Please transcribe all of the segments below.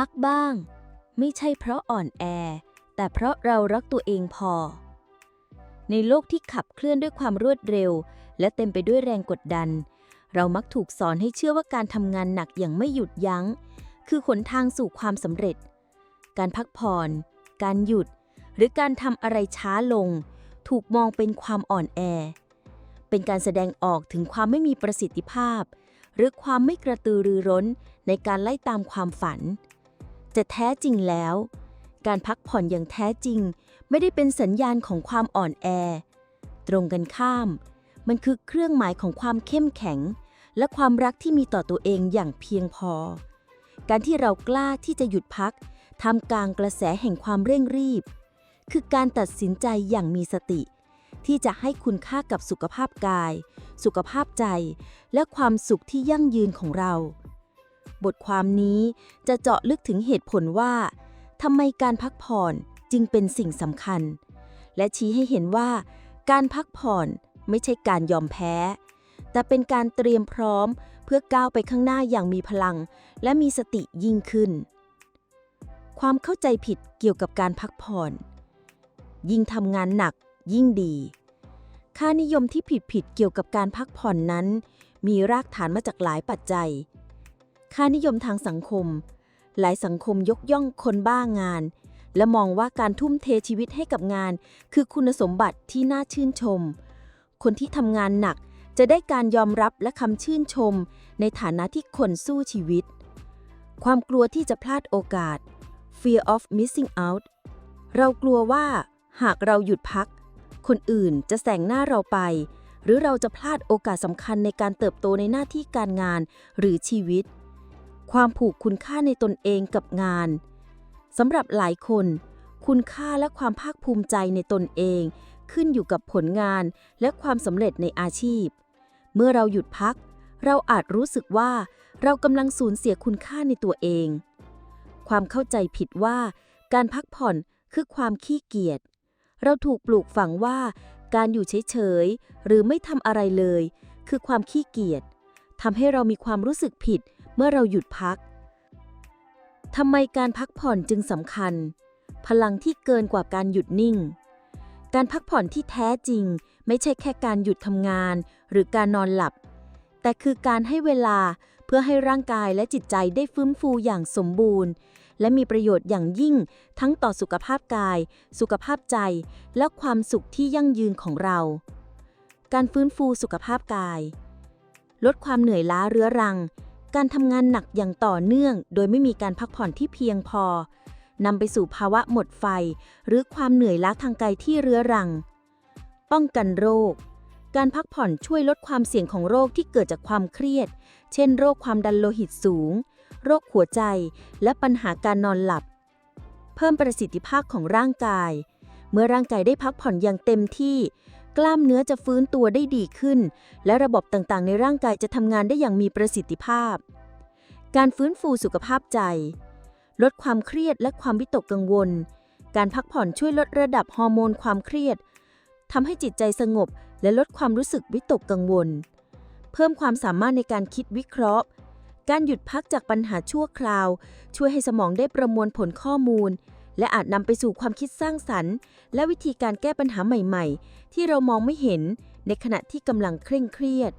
พักบ้าง ไม่ใช่เพราะอ่อนแอ แต่เพราะเรารักตัวเองพอ ในโลกที่ขับเคลื่อนด้วยความรวดเร็ว และเต็มไปด้วยแรงกดดัน เรามักถูกสอนให้เชื่อว่าการทำงานหนักอย่างไม่หยุดยัง้ง คือหนทางสู่ความสำเร็จ การพักผ่อน การหยุด หรือการทำอะไรช้าลง ถูกมองเป็นความอ่อนแอ เป็นการแสดงออกถึงความไม่มีประสิทธิภาพหรือความไม่กระตือรือร้นในการไล่ตามความฝัน จะแท้จริงแล้ว การพักผ่อนอย่างแท้จริง ไม่ได้เป็นสัญญาณของความอ่อนแอ ตรงกันข้าม มันคือเครื่องหมายของความเข้มแข็ง และความรักที่มีต่อตัวเองอย่างเพียงพอ การที่เรากล้าที่จะหยุดพักทำกลางกระแสแห่งความเร่งรีบ คือการตัดสินใจอย่างมีสติ ที่จะให้คุณค่ากับสุขภาพกาย สุขภาพใจ และความสุขที่ยั่งยืนของเรา บทความนี้ จะเจาะลึกถึงเหตุผลว่าทำไมการพักผ่อนจึงเป็นสิ่งสำคัญ และชี้ให้เห็นว่า การพักผ่อนไม่ใช่การยอมแพ้ แต่เป็นการเตรียมพร้อมเพื่อก้าวไปข้างหน้าอย่างมีพลัง และมีสติยิ่งขึ้น ความเข้าใจผิดเกี่ยวกับการพักผ่อน ยิ่งทำงานหนักยิ่งดี ค่านิยมที่ผิดๆเกี่ยวกับการพักผ่อนนั้น มีรากฐานมาจากหลายปัจจัย ค่านิยมทางสังคม หลายสังคมยกย่องคนบ้างาน และมองว่าการทุ่มเทชีวิตให้กับงาน คือคุณสมบัติที่น่าชื่นชม คนที่ทำงานหนักจะได้การยอมรับและคำชื่นชม ในฐานะที่คนสู้ชีวิต ความกลัวที่จะพลาดโอกาส fear of missing out เรากลัวว่า หากเราหยุดพัก คนอื่นจะแซงหน้าเราไป หรือเราจะพลาดโอกาสสำคัญในการเติบโตในหน้าที่การงานหรือชีวิต ความผูกคุณค่าในตนเองกับงานสำหรับหลายคน คุณค่าและความภาคภูมิใจในตนเอง ขึ้นอยู่กับผลงานและความสำเร็จในอาชีพ เมื่อเราหยุดพัก เราอาจรู้สึกว่าเรากำลังสูญเสียคุณค่าในตัวเอง ความเข้าใจผิดว่าการพักผ่อนคือความขี้เกียจ เราถูกปลูกฝังว่าการอยู่เฉยๆ หรือไม่ทำอะไรเลย คือความขี้เกียจทำให้เรามีความรู้สึกผิด เมื่อเราหยุดพัก ทำไมการพักผ่อนจึงสำคัญ พลังที่เกินกว่าการหยุดนิ่ง การพักผ่อนที่แท้จริง ไม่ใช่แค่การหยุดทำงาน หรือการนอนหลับ แต่คือการให้เวลาเพื่อให้ร่างกายและจิตใจได้ฟื้นฟูอย่างสมบูรณ์ และมีประโยชน์อย่างยิ่ง ทั้งต่อสุขภาพกาย สุขภาพใจ และความสุขที่ยั่งยืนของเรา การฟื้นฟูสุขภาพกาย ลดความเหนื่อยล้าเรื้อรัง การทำงานหนักอย่างต่อเนื่อง โดยไม่มีการพักผ่อนที่เพียงพอนำไปสู่ภาวะหมดไฟ หรือความเหนื่อยล้าทางกายที่เรื้อรัง ป้องกันโรค การพักผ่อนช่วยลดความเสี่ยงของโรคที่เกิดจากความเครียด เช่น โรคความดันโลหิตสูง โรคหัวใจ และปัญหาการนอนหลับ เพิ่มประสิทธิภาพของร่างกาย เมื่อร่างกายได้พักผ่อนอย่างเต็มที่ กล้ามเนื้อจะฟื้นตัวได้ดีขึ้น และระบบต่างๆ ในร่างกายจะทำงานได้อย่างมีประสิทธิภาพ การฟื้นฟูสุขภาพใจ ลดความเครียดและความวิตกกังวล การพักผ่อนช่วยลดระดับฮอร์โมนความเครียดทำให้จิตใจสงบ และลดความรู้สึกวิตกกังวล เพิ่มความสามารถในการคิดวิเคราะห์ การหยุดพักจากปัญหาชั่วคราว ช่วยให้สมองได้ประมวลผลข้อมูล และอาจนำไปสู่ความคิดสร้างสรรค์ และวิธีการแก้ปัญหาใหม่ๆ ที่เรามองไม่เห็นในขณะที่กำลังเคร่งเครียด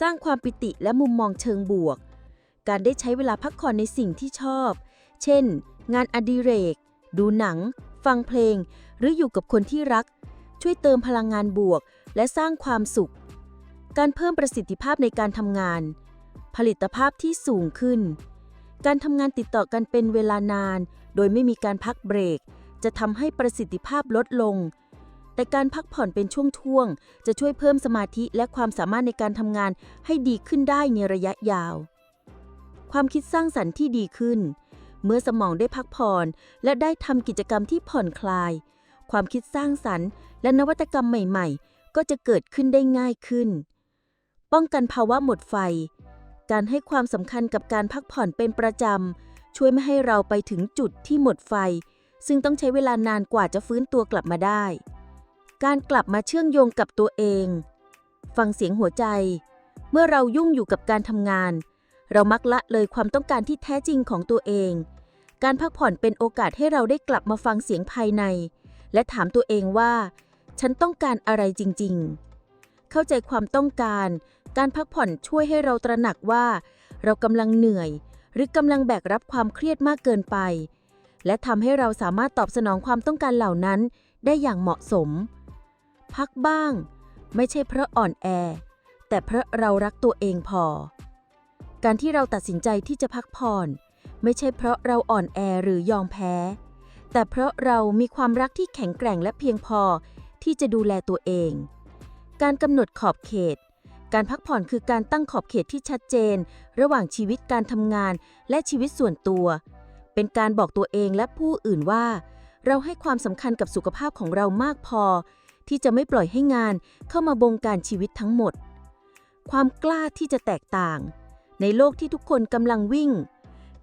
สร้างความปิติและมุมมองเชิงบวก การได้ใช้เวลาพักผ่อนในสิ่งที่ชอบ เช่น งานอดิเรก ดูหนัง ฟังเพลง หรืออยู่กับคนที่รัก ช่วยเติมพลังงานบวก และสร้างความสุข การเพิ่มประสิทธิภาพในการทำงาน ผลิตภาพที่สูงขึ้น การทำงานติดต่อกันเป็นเวลานาน โดยไม่มีการพักเบรก จะทำให้ประสิทธิภาพลดลง แต่การพักผ่อนเป็นช่วงๆ จะช่วยเพิ่มสมาธิและความสามารถในการทำงานให้ดีขึ้นได้ในระยะยาว ความคิดสร้างสรรค์ที่ดีขึ้น เมื่อสมองได้พักผ่อนและได้ทำกิจกรรมที่ผ่อนคลาย ความคิดสร้างสรรค์ และนวัตกรรมใหม่ ๆ ก็จะเกิดขึ้นได้ง่ายขึ้น ป้องกันภาวะหมดไฟ การให้ความสำคัญกับการพักผ่อนเป็นประจำ ช่วยไม่ให้เราไปถึงจุดที่หมดไฟ ซึ่งต้องใช้เวลานานกว่าจะฟื้นตัวกลับมาได้ การกลับมาเชื่อมโยงกับตัวเอง ฟังเสียงหัวใจ เมื่อเรายุ่งอยู่กับการทำงาน เรามักละเลยความต้องการที่แท้จริงของตัวเอง การพักผ่อนเป็นโอกาสให้เราได้กลับมาฟังเสียงภายใน และถามตัวเองว่า ฉันต้องการอะไรจริง ๆ เข้าใจความต้องการ การพักผ่อนช่วยให้เราตระหนักว่า เรากำลังเหนื่อย หรือกำลังแบกรับความเครียดมากเกินไป และทำให้เราสามารถตอบสนองความต้องการเหล่านั้นได้อย่างเหมาะสม พักบ้าง ไม่ใช่เพราะอ่อนแอ แต่เพราะเรารักตัวเองพอ การที่เราตัดสินใจที่จะพักผ่อน ไม่ใช่เพราะเราอ่อนแอหรือยอมแพ้ แต่เพราะเรามีความรักที่แข็งแกร่งและเพียงพอที่จะดูแลตัวเอง การกำหนดขอบเขต การพักผ่อนคือการตั้งขอบเขตที่ชัดเจน ระหว่างชีวิตการทำงานและชีวิตส่วนตัว เป็นการบอกตัวเองและผู้อื่นว่า เราให้ความสำคัญกับสุขภาพของเรามากพอ ที่จะไม่ปล่อยให้งานเข้ามาบงการชีวิตทั้งหมด ความกล้าที่จะแตกต่าง ในโลกที่ทุกคนกำลังวิ่ง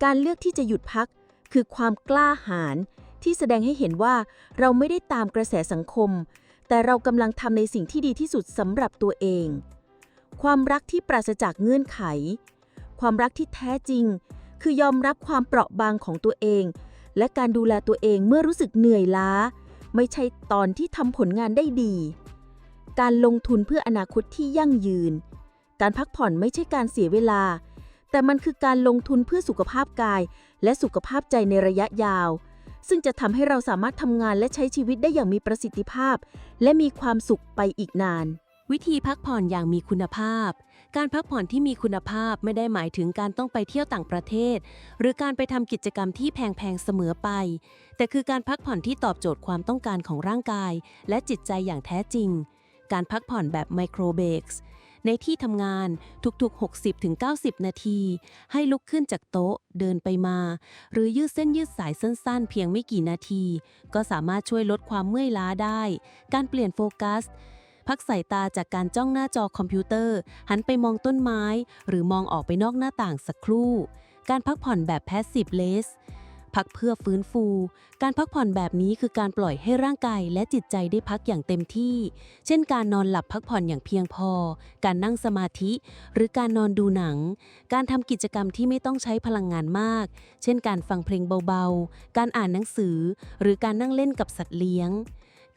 การเลือกที่จะหยุดพัก คือความกล้าหาญที่แสดงให้เห็นว่าเราไม่ได้ตามกระแสสังคม แต่เรากำลังทำในสิ่งที่ดีที่สุดสำหรับตัวเอง ความรักที่ปราศจากเงื่อนไข ความรักที่แท้จริง คือยอมรับความเปราะบางของตัวเอง และการดูแลตัวเองเมื่อรู้สึกเหนื่อยล้า ไม่ใช่ตอนที่ทำผลงานได้ดี การลงทุนเพื่ออนาคตที่ยั่งยืน การพักผ่อนไม่ใช่การเสียเวลา แต่มันคือการลงทุนเพื่อสุขภาพกาย และสุขภาพใจในระยะยาว ซึ่งจะทำให้เราสามารถทำงานและใช้ชีวิตได้อย่างมีประสิทธิภาพ และมีความสุขไปอีกนาน วิธีพักผ่อนอย่างมีคุณภาพ การพักผ่อนที่มีคุณภาพไม่ได้หมายถึงการต้องไปเที่ยวต่างประเทศ หรือการไปทำกิจกรรมที่แพงๆเสมอไป แต่คือการพักผ่อนที่ตอบโจทย์ความต้องการของร่างกาย และจิตใจอย่างแท้จริง การพักผ่อนแบบไมโครเบรกส์ในที่ทำงานทุกๆ 60-90 นาที ให้ลุกขึ้นจากโต๊ะ เดินไปมา หรือยืดเส้นยืดสายสั้นๆ เพียงไม่กี่นาที ก็สามารถช่วยลดความเมื่อยล้าได้ การเปลี่ยนโฟกัส พักสายตาจากการจ้องหน้าจอคอมพิวเตอร์ หันไปมองต้นไม้ หรือมองออกไปนอกหน้าต่างสักครู่ การพักผ่อนแบบ Passive l e s พักเพื่อฟื้นฟู การพักผ่อนแบบนี้คือการปล่อยให้ร่างกายและจิตใจได้พักอย่างเต็มที่ เช่น การนอนหลับพักผ่อนอย่างเพียงพอ การนั่งสมาธิ หรือการนอนดูหนัง การทำกิจกรรมที่ไม่ต้องใช้พลังงานมาก เช่น การฟังเพลงเบาๆ การอ่านหนังสือ หรือการนั่งเล่นกับสัตว์เลี้ยง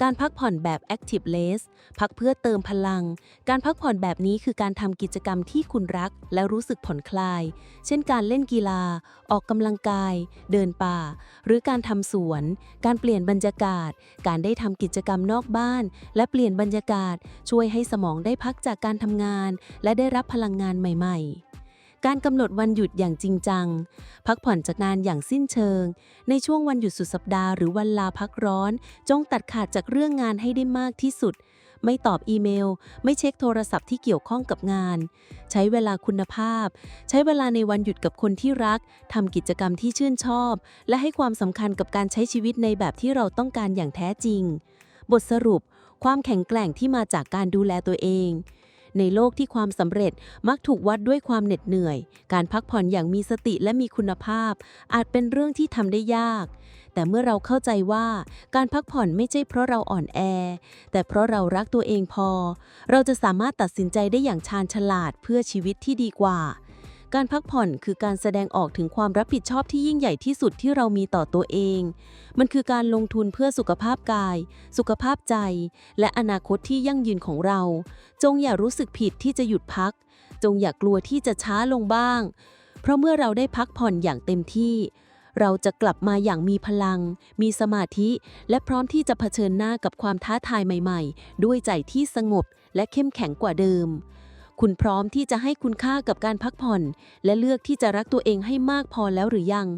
การพักผ่อนแบบ Active l e s พักเพื่อเติมพลัง การพักผ่อนแบบนี้คือการทำกิจกรรมที่คุณรักและรู้สึกผ่อนคลาย เช่นการเล่นกีฬา ออกกำลังกาย เดินป่า หรือการทำสวน การเปลี่ยนบรรยากาศ การได้ทำกิจกรรมนอกบ้าน และเปลี่ยนบรรยากาศ ช่วยให้สมองได้พักจากการทำงาน และได้รับพลังงานใหม่ ๆ การกำหนดวันหยุดอย่างจริงจัง พักผ่อนจากงานอย่างสิ้นเชิง ในช่วงวันหยุดสุดสัปดาห์หรือวันลาพักร้อน จงตัดขาดจากเรื่องงานให้ได้มากที่สุด ไม่ตอบอีเมล ไม่เช็คโทรศัพท์ที่เกี่ยวข้องกับงาน ใช้เวลาคุณภาพ ใช้เวลาในวันหยุดกับคนที่รักทำกิจกรรมที่ชื่นชอบ และให้ความสำคัญกับการใช้ชีวิตในแบบที่เราต้องการอย่างแท้จริง บทสรุป ความแข็งแกร่งที่มาจากการดูแลตัวเอง ในโลกที่ความสำเร็จมักถูกวัดด้วยความเหน็ดเหนื่อย การพักผ่อนอย่างมีสติและมีคุณภาพ อาจเป็นเรื่องที่ทำได้ยาก แต่เมื่อเราเข้าใจว่าการพักผ่อนไม่ใช่เพราะเราอ่อนแอ แต่เพราะเรารักตัวเองพอ เราจะสามารถตัดสินใจได้อย่างชาญฉลาดเพื่อชีวิตที่ดีกว่า การพักผ่อนคือการแสดงออกถึงความรับผิดชอบที่ยิ่งใหญ่ที่สุดที่เรามีต่อตัวเอง มันคือการลงทุนเพื่อสุขภาพกาย สุขภาพใจ และอนาคตที่ยั่งยืนของเรา จงอย่ารู้สึกผิดที่จะหยุดพัก จงอย่ากลัวที่จะช้าลงบ้าง เพราะเมื่อเราได้พักผ่อนอย่างเต็มที่ เราจะกลับมาอย่างมีพลัง มีสมาธิ และพร้อมที่จะเผชิญหน้ากับความท้าทายใหม่ ๆ ด้วยใจที่สงบและเข้มแข็งกว่าเดิม คุณพร้อมที่จะให้คุณค่ากับการพักผ่อน และเลือกที่จะรักตัวเองให้มากพอแล้วหรือยัง